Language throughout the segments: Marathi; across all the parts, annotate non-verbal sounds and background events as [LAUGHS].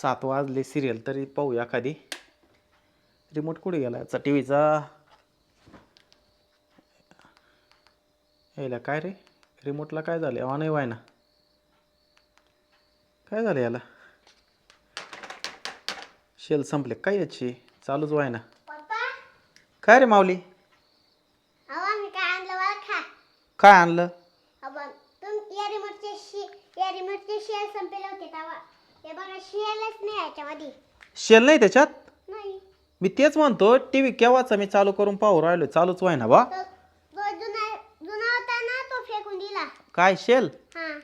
सात वाजले सिरियल तरी पाहू एखादी. रिमोट कुठे गेला याचा टी व्हीचा यायला काय रे? रिमोटला काय झालं? ऑन आहे ना काय झालं याला? शेल संपले काय याची? चालूच व्हाय ना काय रे माऊली? काय आणलं हे बघा नाही याच्यामध्ये. शेल नाही त्याच्यात? नाही. मी तेच म्हणतो टी व्ही केव्हाचा मी चालू करून पाहू राहिलो चालूच व्हाय ना बा. तो तो जुना जुना होता ना तो फेकून दिला. काय शेल? हा.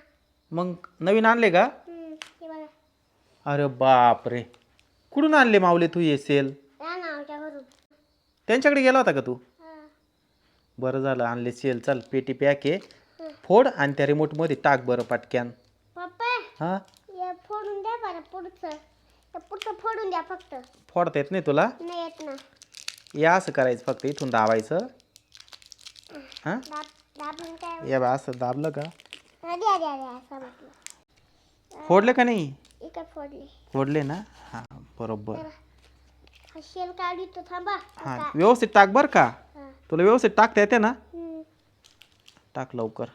मग नवीन आणले का? हम्म, हे बघा. अरे बाप रे कुठून आणले माऊली तू ये सेल या नावच्या घरून. त्यांच्याकडे गेला होता का तू? हा. बरं झालं आणले सेल चल पेटी पॅक आहे. फोड आणि त्या रिमोटमध्ये टाक बरं पाटक्यान. पप्पा. हां हे? बरं पुढचं. तर पुढचं फोडून द्या फक्त. फोडता येत नाही तुला? नाही येत ना. या असं करायचं फक्त इथून दाबायचं. हां? दाब दाबून काय? या बा असं दाबलं का? असं म्हटलं. फोडले का नाही? इकडे फोडले. फोडले ना? हां बरोबर. हा शेल काढी तो थांबा. हां व्यवस्थित टाक बरं का? हा. तुला व्यवस्थित टाकता येते ना? हम्म. टाक लवकर.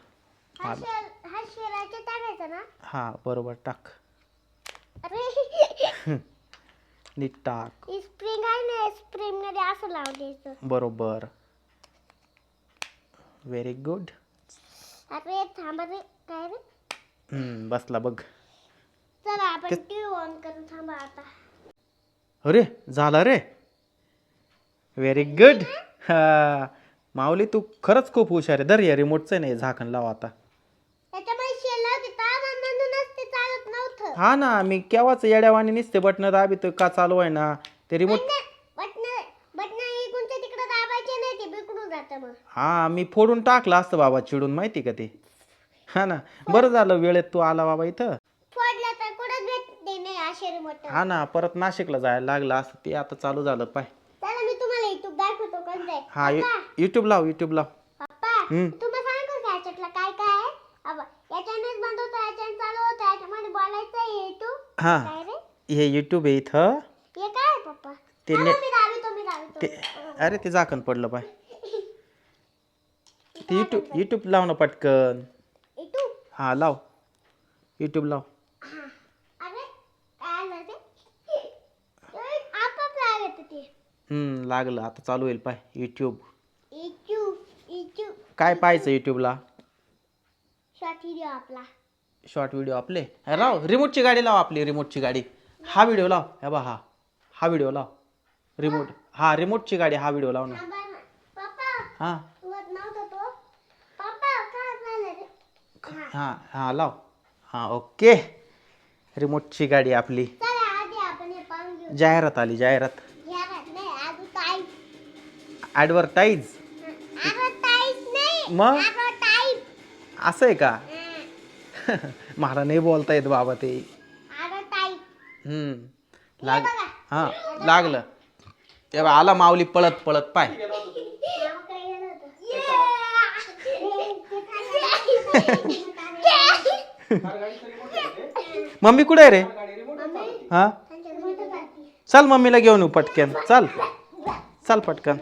हा शेल हा शेलाचे टाकायचा ना? हां बरोबर टाक. [LAUGHS] नीट टाक स्प्रिंग आहे ना स्प्रिंगमध्ये असं द्यायचं. बरोबर. व्हेरी गुड अरे थांबा रे काय रे? बसला बघ. चला आपण टीव्ही ऑन करून थांबा आता. अरे झाला रे. व्हेरी गुड हा माऊली तू खरंच खूप हुशार आहे. धर या रिमोटचं नाही झाकण लाव आता त्याच्यामध्ये शेल लावते तर म्हणूनच ते चालत नव्हतं हा ना मी केव्हाच येड्यावानी निसते बटणं दाबितो का चालू आहे ना? ते रिमोट बटन बटन तिकडे दाबायचे नाही ते बिकडून जातं मग. हा मी फोडून टाकलं असतं बाबा चिडून माहिती का ते? हा ना बरं झालं वेळेत तू आला बाबा इथं. फोडलं तर कुठं भेटते नाही असे रिमोट हा ना परत नाशिकला जायला लागलं असतं ते आता चालू झालं पाय. चला मी तुम्हाला युट्यूब दाखवतो कोणतं आहे. हा युट्यूब लाव युट्यूब लाव. पप्पा हम्म. तुम्हाला सांगू का याच्यातलं काय काय हा. हे युट्यूब आहे इथं. हे ते थांबा, ने- मी दाबीतो मी दाबीतो ते. अरे ते झाकण पडलं पाय. [LAUGHS] ते युट्यूब युट्यूब लाव ना पटकन. युट्यूब हा लाव. युट्यूब लाव. अरे काय आलं ते? ए, आपोआप लागत ते. हम्म, लागलं. आता चालू होईल पाय. युट्यूब काय पाहायचं युट्यूबला शॉर्ट व्हिडिओ आपला. शॉर्ट व्हिडिओ आपले? हे लाव रिमोटची गाडी लाव आपली रिमोटची गाडी. हा व्हिडिओ लाव. हे बा हा. हा व्हिडिओ लाव. रिमोट हा रिमोटची गाडी हा व्हिडिओ लाव ना. पप्पा हा. तुझं नव्हतं तो. पप्पा काय झालं रे? हा हा लाव. हा ओके. रिमोटची गाडी आपली. चला आधी आपण हे पाहून घेऊ. जाहिरात आली जाहिरात. घ्या ना. नाही अजून ताई ॲडव्हर्टाईज ॲडव्हर्टाईज नाही. मग? असं आहे का? मला नाही बोलता येत बाबा ते. हम्म. लाग हा लागलं. तेव्हा आला माऊली पळत पळत पाय. मम्मी कुठे आहे रे? हा? चल मम्मीला घेऊन येऊ पटकन. चल. चल पटकन.